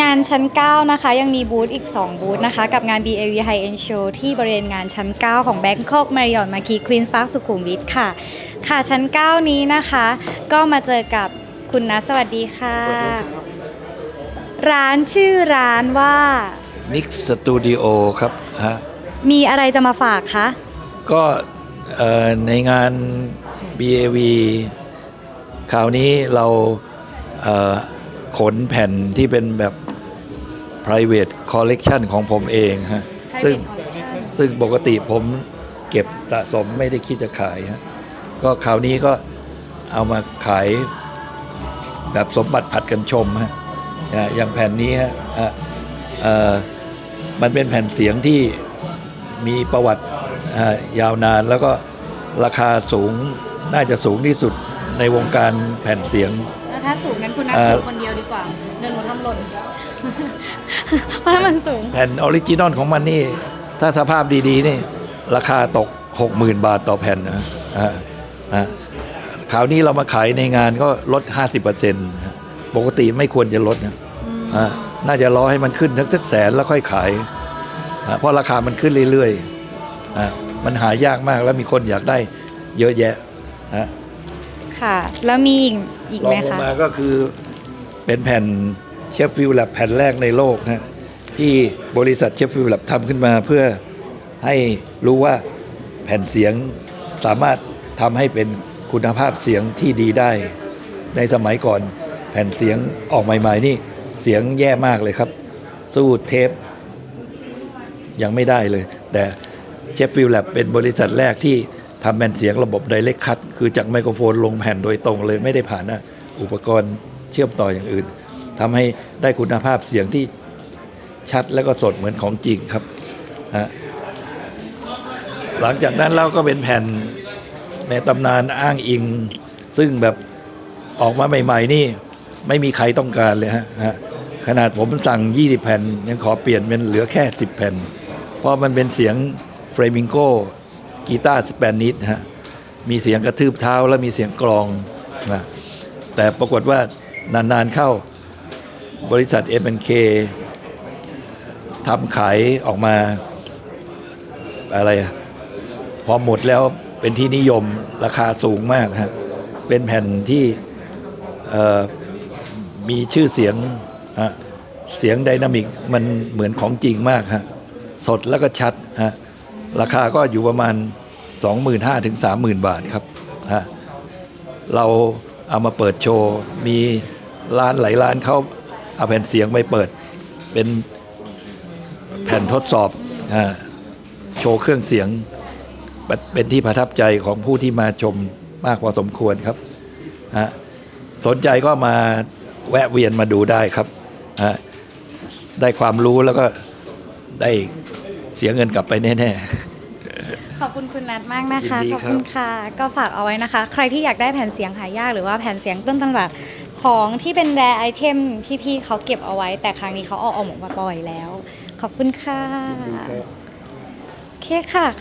งานชั้น 9 นะคะ ยังมีบูธอีก 2 บูธนะคะ กับงาน BAV High End Show ที่บริเวณงานชั้น 9 ของ Bangkok Marriott Marquis Queen's Park สุขุมวิทค่ะ ค่ะชั้น 9 นี้นะคะ ก็มาเจอกับคุณนัทสวัสดีค่ะ ร้านชื่อร้านว่ามิกสตูดิโอครับฮะมีอะไรจะมาฝากคะ ก็เอ่อในงาน BAV คราวนี้เราเอ่อขนแผ่นที่เป็นแบบ private collection ของผมเองฮะซึ่งซึ่งปกติผมเก็บสะสมไม่ได้คิดจะขายฮะก็คราวนี้ก็เอามาขายแบบสมบัติผัดกันชมฮะอะอย่างแผ่นนี้ฮะอะเอ่อมันเป็นแผ่นเสียงที่มีประวัติอะยาวนานแล้วก็ราคาสูงน่าจะสูงที่สุดในวงการแผ่นเสียง ถ้าสูงงั้นคุณนัทเอ่อถือคนเดียวดีกว่า เดินหมดทำหล่นเพราะมันสูง แผ่นออริจินอลของมันนี่ ถ้าสภาพดีๆนี่ ราคาตก 60,000 บาทต่อแผ่นนะอ่าอ่าคราวนี้เรามาขายในงานก็ลด 50%นะปกติไม่ควรจะลดนะอ่าน่าจะรอให้มันขึ้นทั้งทักแสนแล้วค่อยขายอ่าเพราะราคามันขึ้นเรื่อยๆอ่ามันหายากมากแล้วมีคนอยากได้เยอะแยะนะค่ะ แล้วมี อีกอีกลอไหมงลงมาก็คือเป็นแผ่นเชฟฟิลแลบแผ่นแรกในโลกนะที่บริษัทเชฟฟิลแลบทำขึ้นมาเพื่อให้รู้ว่าแผ่นเสียงสามารถทำให้เป็นคุณภาพเสียงที่ดีได้ ในสมัยก่อนแผ่นเสียงออกใหม่ ๆ นี่เสียงแย่มากเลยครับ สู้เทป ยังไม่ได้เลย แต่เชฟฟิลแลบเป็นบริษัทแรกที่ ทำแผ่นเสียงระบบไดเ c กคั t คือจากไมโครโฟนลงแผ่นโดยตรงเลยไม่ได้ผ่านอุปกรณ์เชื่อมต่ออย่างอื่นทำให้ได้คุณภาพเสียงที่ชัดและก็สดเหมือนของจริงครับฮะหลังจากนั้นเราก็เป็นแผ่นในตำนานอ้างอิง ซึ่งแบบออกมาใหม่ ๆ นี่ ไม่มีใครต้องการเลยฮะฮะขนาดผมสั่ง 20 แผ่น ยังขอเปลี่ยนเป็นเหลือแค่ 10 แผ่น เพราะมันเป็นเสียงเฟรมิงโก กีตาร์สเปนิสฮะมีเสียงกระทืบเท้าและมีเสียงกลองนะแต่ปรากฏว่านานๆเข้าบริษัท m k ทำขายออกมาอะไรอะพอหมดแล้วเป็นที่นิยมราคาสูงมากฮะเป็นแผ่นที่มีชื่อเสียงฮะเสียงไดนามิกมันเหมือนของจริงมากฮะสดแล้วก็ชัดฮะราคาก็อยู่ประมาณ 25,000ถึง30,000 บาทครับฮะเราเอามาเปิดโชว์ มีร้านหลายร้านเขาเอาแผ่นเสียงไปเปิดเป็นแผ่นทดสอบอโชว์เครื่องเสียง เป็นที่ประทับใจของผู้ที่มาชมมากพอสมควรครับฮะสนใจก็มาแวะเวียนมาดูได้ครับฮะได้ความรู้แล้วก็ได้เสียเงินกลับไปแน่ ขอบคุณคุณนัทมากนะคะ ยินดีขอบครับคุณค่ะ ก็ฝากเอาไว้นะคะ ใครที่อยากได้แผ่นเสียงหายากหรือว่าแผ่นเสียงต้นตำรับของที่เป็นแรไอเทมที่พี่เขาเก็บเอาไว้ แต่ครั้งนี้เขาเอาออกมาปล่อยแล้ว ขอบคุณค่ะๆโอเคค่ะ